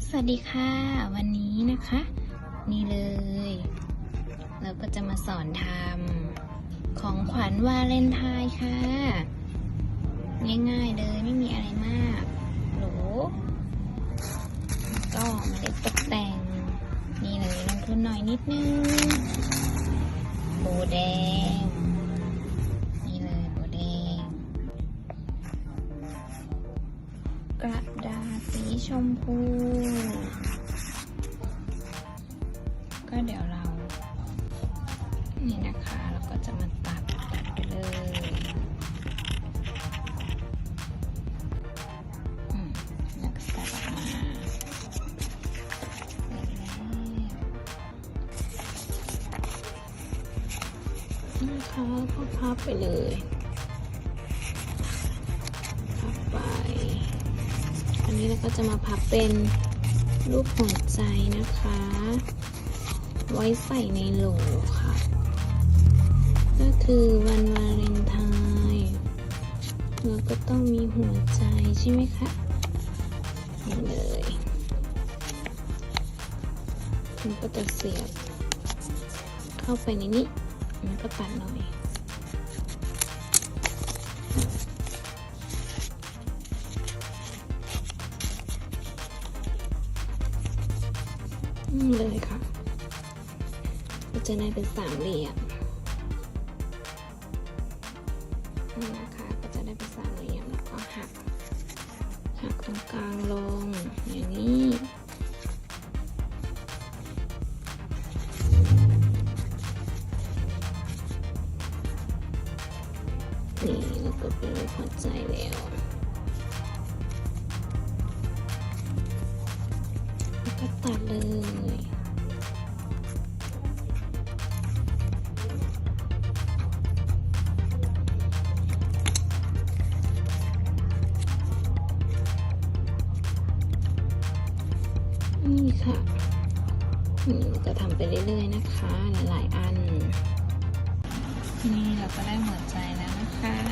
สวัสดีค่ะ วันนี้นะคะ นี่เลย เราก็จะมาสอนทำของขวัญวาเลนไทน์ค่ะ ง่ายๆเลยไม่มีอะไรมากโหลก็มาเล็ตกแต่ง นี่เลยลงทุนหน่อยนิดนึงโบแดง นี่เลยโบแดง กระดาษ สีชมพู ก็เดี๋ยวเรา นี่นะคะเราก็จะมาตัดตัดไปเลยอืมแล้วก็ตัดออกมาเลยแล้วนะคะก็พับไปเลย นนี้เราก็จะมาพับเป็นรูปหัวใจนะคะ ไว้ใส่ในโหลค่ะ ก็คือวันวาเลนไทน์เราก็ต้องมีหัวใจใช่ไหมคะนี่เลยมันก็จะเสียบ เข้าไปในนี้มันก็ตัดหน่อย นี่เลยค่ะก็จะได้เป็นสามเหลี่ยมนี่นะคะก็จะได้เป็นสามเหลี่ยมแล้วก็หัก หักตรงกลางลงอย่างนี้นี่แล้วก็เป็นรูปหัวใจแล้ว แล้วก็ตัดเลยนี่ค่ะนี่ก็ทำไปเรื่อยๆนะคะ หลายๆอัน นี่เราก็ได้หัวใจแล้วนะคะ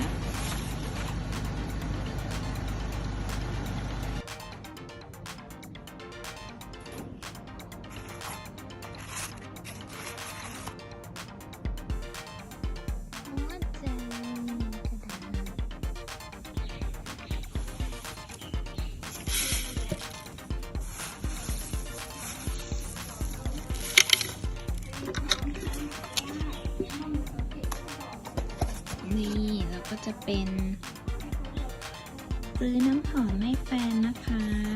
จะเป็นปรือน้ำหอมให้แฟนนะคะ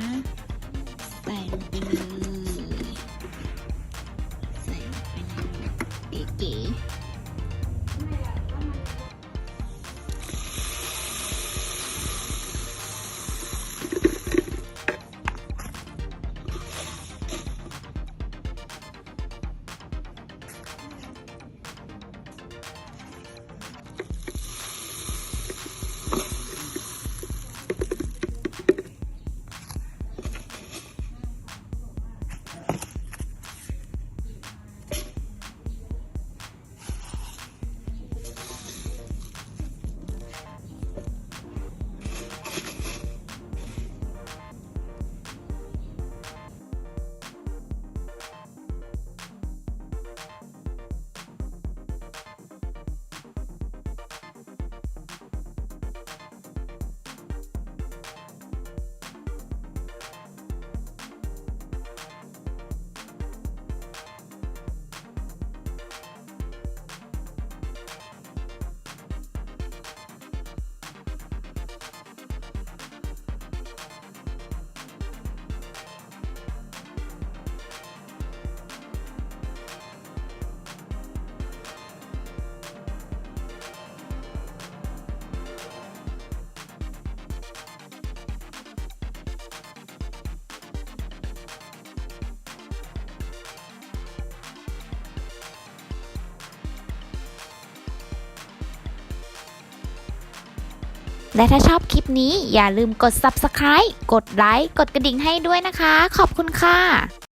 และถ้าชอบคลิปนี้อย่าลืมกด subscribe กดไลค์ กดกระดิ่งให้ด้วยนะคะ ขอบคุณค่ะ